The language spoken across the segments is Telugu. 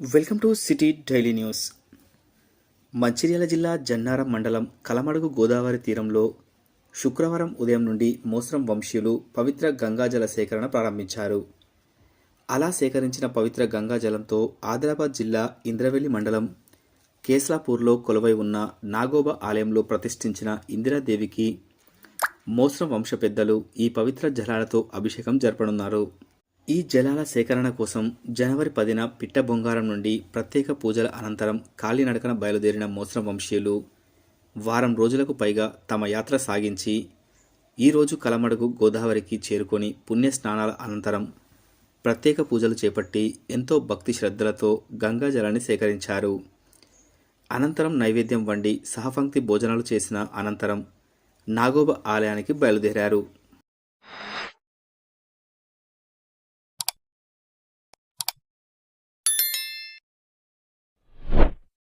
Welcome to city daily news. Mancherial జిల్లా జన్నారం మండలం కలమడుగు గోదావరి తీరంలో శుక్రవారం ఉదయం నుండి మోస్రం వంశీయులు పవిత్ర గంగాజల సేకరణ ప్రారంభించారు. అలా సేకరించిన పవిత్ర గంగాజలంతో ఆదిలాబాద్ జిల్లా ఇంద్రవెల్లి మండలం కేస్లాపూర్లో కొలువై ఉన్న నాగోబా ఆలయంలో ప్రతిష్ఠించిన ఇందిరాదేవికి మోస్రం వంశ పెద్దలు ఈ పవిత్ర జలాలతో అభిషేకం జరపనున్నారు. ఈ జలాల సేకరణ కోసం జనవరి పదిన పిట్ట బొంగారం నుండి ప్రత్యేక పూజల అనంతరం కాలినడకన బయలుదేరిన మోసరం వంశీయులు వారం రోజులకు పైగా తమ యాత్ర సాగించి ఈరోజు కలమడుగు గోదావరికి చేరుకొని పుణ్య స్నానాల అనంతరం ప్రత్యేక పూజలు చేపట్టి ఎంతో భక్తి శ్రద్ధలతో గంగా జలాన్ని సేకరించారు. అనంతరం నైవేద్యం వండి సహపంక్తి భోజనాలు చేసిన అనంతరం నాగోబ ఆలయానికి బయలుదేరారు.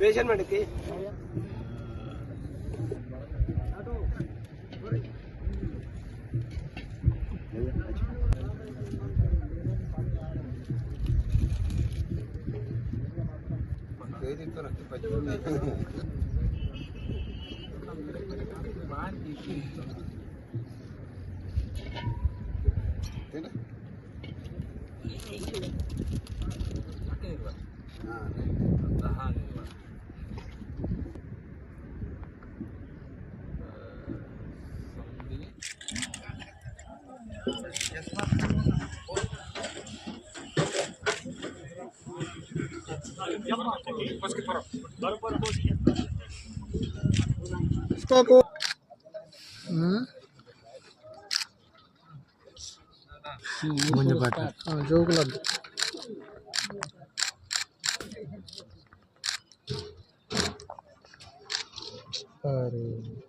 ಬೇಜನ್ಮೆಂಟ್ ಐತಿ Thank you. इसका को हम्म? मुझे पता हाँ, अरे।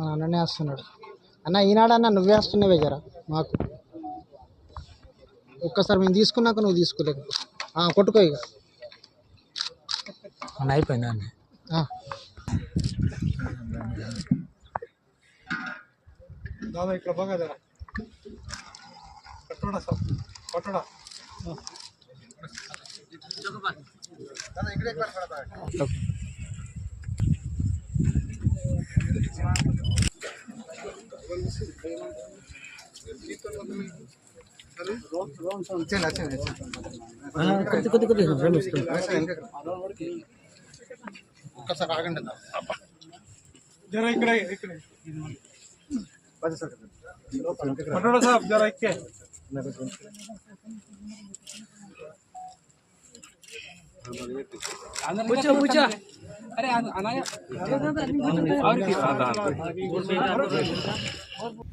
మా నాన్ననే వేస్తున్నాడు అన్న ఈనాడు అన్న నువ్వే వేస్తున్నావే జరా మాకు ఒక్కసారి మేము తీసుకున్నాక నువ్వు తీసుకోలేక కొట్టుకో ఇక అన్న అయిపోయిందా అండి దాదా ఇక్కడ బాగా జరా పట్టడా సార్ పట్టడా ఇక్కడే కొద్ది కొద్ది కొద్ది రమేష్ ఒక్కసారి ఆగండి जरा इकडे ये, इकडे कटोडा साहेब जरा अरे आना और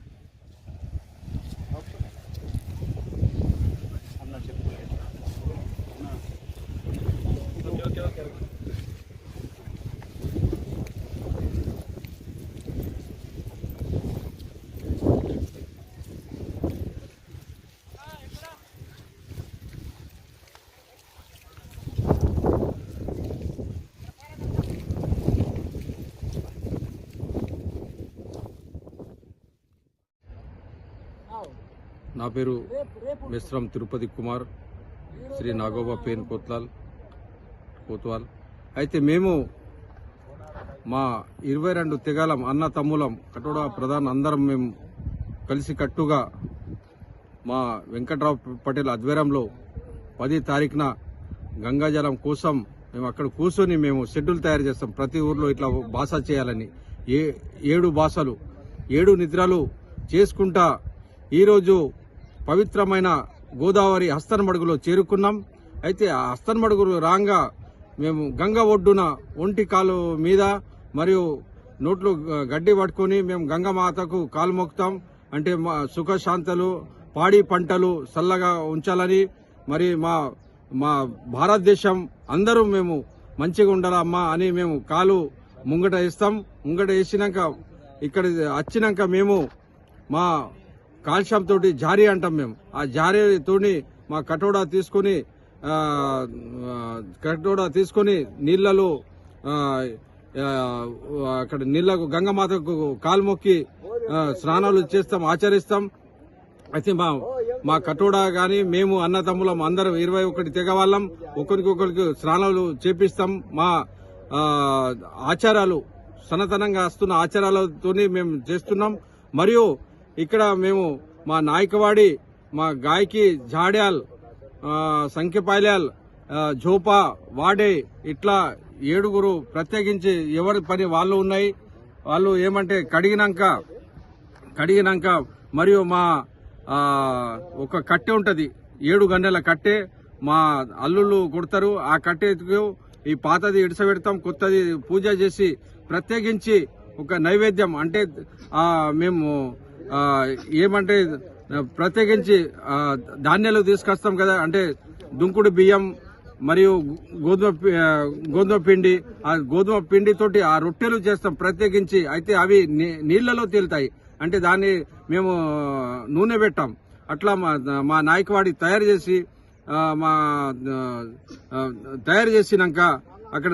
నా పేరు మిశ్రం తిరుపతి కుమార్ శ్రీ నాగోబా పేన్ కోత్లాల్ కోత్వాల్. అయితే మేము మా ఇరవై రెండు తెగాలం అన్న తమ్ములం కటోడా ప్రధాన అందరం మేము కలిసి కట్టుగా మా వెంకట్రావు పటేల్ ఆధ్వర్యంలో పది తారీఖున గంగాజలం కోసం మేము అక్కడ కూర్చొని మేము షెడ్యూల్ తయారు చేస్తాం. ప్రతి ఊర్లో ఇట్లా బాస చేయాలని. ఏ ఏడు బాసలు ఏడు నిద్రలు చేసుకుంటా ఈరోజు పవిత్రమైన గోదావరి హస్తన్మడుగులో చేరుకున్నాం. అయితే ఆ హస్తన్మడుగులు రాగా మేము గంగ ఒడ్డున ఒంటి కాలు మీద మరియు నోట్లు గడ్డి పట్టుకొని మేము గంగమాతకు కాలు మొక్కుతాం అంటే మా సుఖశాంతలు పాడి పంటలు చల్లగా ఉంచాలని మరి మా మా భారతదేశం అందరూ మేము మంచిగా ఉండాలమ్మా అని మేము కాలు ముంగట వేస్తాం. ముంగట వేసినాక ఇక్కడ వచ్చినాక మేము మా కాల్షియం తోటి జారీ అంటాం మేము. ఆ జారీతోని మా కటోడా తీసుకొని కటోడా తీసుకొని నీళ్ళలో అక్కడ నీళ్ళకు గంగమాతకు కాలు మొక్కి స్నానాలు చేస్తాం ఆచరిస్తాం. అయితే మా మా కటోడా కానీ మేము అన్నతమ్ములం అందరం ఇరవై ఒకటి తెగ వాళ్ళం ఒకరికొకరికి స్నానాలు చేపిస్తాం. మా ఆచారాలు సనతనంగా వస్తున్న ఆచారాలతోనే మేము చేస్తున్నాం. మరియు ఇక్కడ మేము మా నాయకవాడి మా గాయకి జాడ్యాల్ సంఖ్యపాల్యాల్ జోపా వాడే ఇట్లా ఏడుగురు ప్రత్యేకించి ఎవరి పని వాళ్ళు ఉన్నాయి. వాళ్ళు ఏమంటే కడిగినాక కడిగినాక మరియు మా ఒక కట్టె ఉంటుంది. ఏడు గన్నెల కట్టె మా అల్లుళ్ళు కొడతారు. ఆ కట్టెకు ఈ పాతది ఇడిసబెడతాం కొత్తది పూజ చేసి ప్రత్యేకించి ఒక నైవేద్యం అంటే మేము ఏమంటే ప్రత్యేకించి ధాన్యాలు తీసుకొస్తాం కదా అంటే దుంకుడు బియ్యం మరియు గోధుమ పి- గోధుమ పిండి ఆ గోధుమ పిండితోటి ఆ రొట్టెలు చేస్తాం ప్రత్యేకించి అయితే అవి నీ- నీళ్ళలో తేలుతాయి. అంటే దాన్ని మేము నూనె పెట్టాం. అట్లా మా మా నాయకవాడి తయారు చేసి మా తయారు చేసినాక అక్కడ